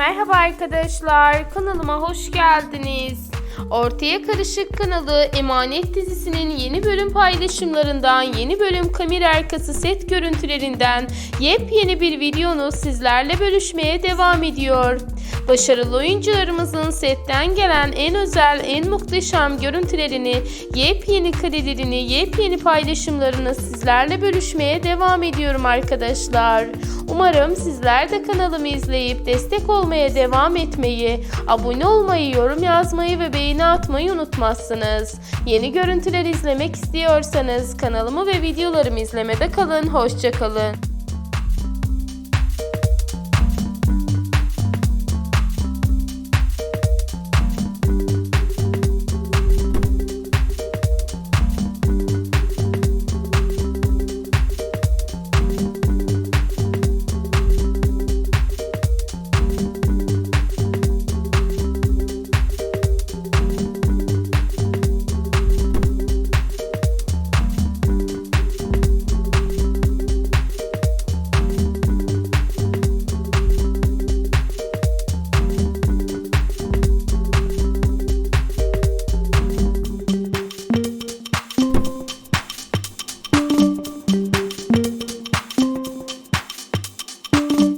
Merhaba arkadaşlar, kanalıma hoş geldiniz. Ortaya Karışık kanalı Emanet dizisinin yeni bölüm paylaşımlarından, yeni bölüm kamera arkası set görüntülerinden yepyeni bir videonu sizlerle bölüşmeye devam ediyor. Başarılı oyuncularımızın setten gelen en özel, en muhteşem görüntülerini, yepyeni karelerini, yepyeni paylaşımlarını sizlerle bölüşmeye devam ediyorum arkadaşlar. Umarım sizler de kanalımı izleyip destek olmaya devam etmeyi, abone olmayı, yorum yazmayı ve beğeni atmayı unutmazsınız. Yeni görüntüler izlemek istiyorsanız kanalımı ve videolarımı izlemede kalın. Hoşçakalın.